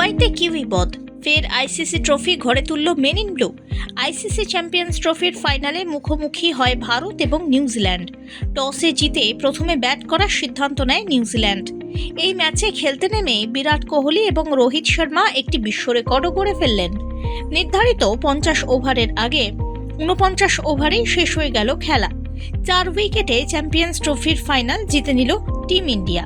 দুবাইতে কিউই বধ ফের আইসিসি ট্রফি ঘরে তুলল men in blue ICC champions ট্রফির ফাইনালে মুখোমুখি হয় ভারত এবং নিউজিল্যান্ড টসে জিতে প্রথমে ব্যাট করার সিদ্ধান্ত নেয় নিউজিল্যান্ড এই ম্যাচে খেলতে নেমে বিরাট কোহলি এবং রোহিত শর্মা একটি বিশ্ব রেকর্ডও করে ফেললেন। নির্ধারিত পঞ্চাশ ওভারের আগে ঊনপঞ্চাশ ওভারেই শেষ হয়ে গেল খেলা। চার উইকেটে চ্যাম্পিয়ন্স ট্রফির ফাইনাল জিতে নিল টিম ইন্ডিয়া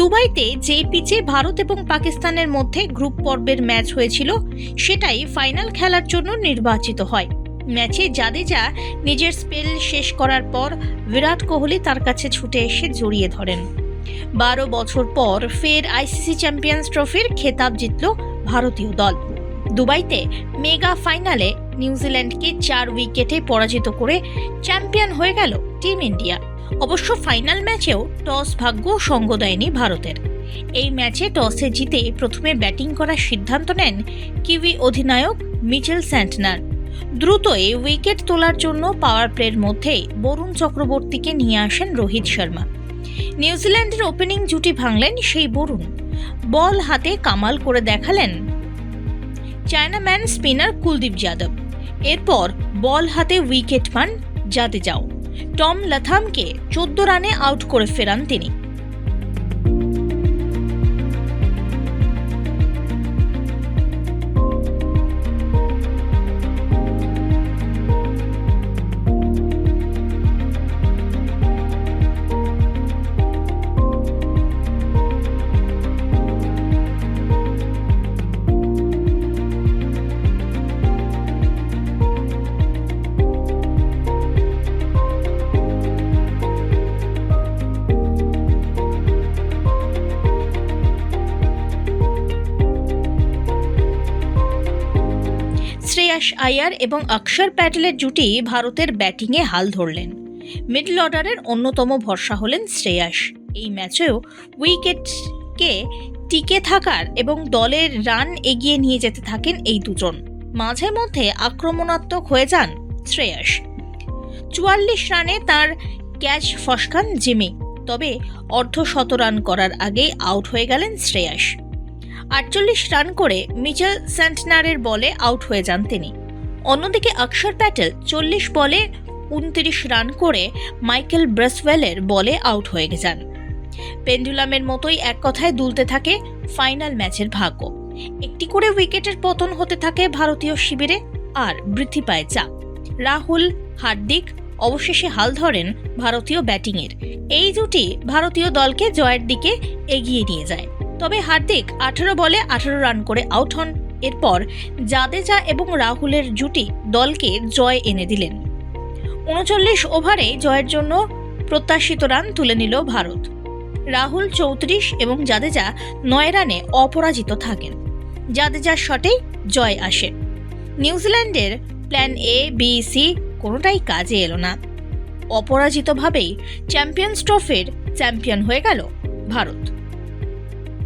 দুবাইতে যে পিচে ভারত এবং পাকিস্তানের মধ্যে গ্রুপ পর্বের ম্যাচ হয়েছিল, সেটাই ফাইনাল খেলার জন্য নির্বাচিত হয়। ম্যাচে জাদেজা নিজের স্পেল শেষ করার পর বিরাট কোহলি তার কাছে ছুটে এসে জড়িয়ে ধরেন। বারো বছর পর ফের আইসিসি চ্যাম্পিয়ন্স ট্রফির খেতাব জিতল ভারতীয় দল। দুবাইতে মেগা ফাইনালে নিউজিল্যান্ডকে চার উইকেটে পরাজিত করে চ্যাম্পিয়ন হয়ে গেল টিম ইন্ডিয়া। অবশ্য ফাইনাল ম্যাচেও টস ভাগ্য সঙ্গ দেয়নি ভারতের। এই ম্যাচে টসে জিতে প্রথমে ব্যাটিং করার সিদ্ধান্ত নেন কিউই অধিনায়ক মিচেল স্যান্টনার। দ্রুতই উইকেট তোলার জন্য পাওয়ার প্লের মধ্যে বরুণ চক্রবর্তীকে নিয়ে আসেন রোহিত শর্মা। নিউজিল্যান্ডের ওপেনিং জুটি ভাঙলেন সেই বরুণ। বল হাতে কামাল করে দেখালেন চায়নাম্যান স্পিনার কুলদীপ যাদব। এরপর বল হাতে উইকেট পান জাদেজাও। টম লাথামকে চোদ্দ রানে আউট করে ফেরান তিনি। শ্রেয়াস আয়ার এবং অক্ষর প্যাটেলের জুটি ভারতের ব্যাটিংয়ে হাল ধরলেন। মিডল অর্ডারের অন্যতম ভরসা হলেন শ্রেয়াস। এই ম্যাচেও উইকেটকে টিকে থাকার এবং দলের রান এগিয়ে নিয়ে যেতে থাকেন এই দুজন। মাঝে মধ্যে আক্রমণাত্মক হয়ে যান শ্রেয়াস। চুয়াল্লিশ রানে তার ক্যাচ ফসকান জিমি, তবে অর্ধ শত রান করার আগেই আউট হয়ে গেলেন শ্রেয়াস। আটচল্লিশ রান করে মিচেল স্যান্টনারের বলে আউট হয়ে যান তিনি। অন্যদিকে অক্ষর প্যাটেল চল্লিশ বলে উনত্রিশ রান করে মাইকেল ব্রেসওয়েলের বলে আউট হয়ে যান। পেন্ডুলামের মতোই এক কথায় দুলতে থাকে ফাইনাল ম্যাচের ভাগ্য। একটি করে উইকেটের পতন হতে থাকে ভারতীয় শিবিরে আর বৃদ্ধি পায় চাপ। রাহুল, হার্দিক অবশেষে হাল ধরেন ভারতীয় ব্যাটিংয়ের। এই জুটি ভারতীয় দলকে জয়ের দিকে এগিয়ে নিয়ে যায়। তবে হার্দিক আঠারো বলে আঠারো রান করে আউট হন। এরপর জাদেজা এবং রাহুলের জুটি দলকে জয় এনে দিলেন। উনচল্লিশ ওভারে জয়ের জন্য প্রত্যাশিত রান তুলে নিল ভারত। রাহুল চৌত্রিশ এবং জাদেজা নয় রানে অপরাজিত থাকেন। জাদেজার শটেই জয় আসে। নিউজিল্যান্ডের প্ল্যান এ, বি, সি কোনোটাই কাজে এলো না। অপরাজিতভাবেই চ্যাম্পিয়ন্স ট্রফির চ্যাম্পিয়ন হয়ে গেল Bharat.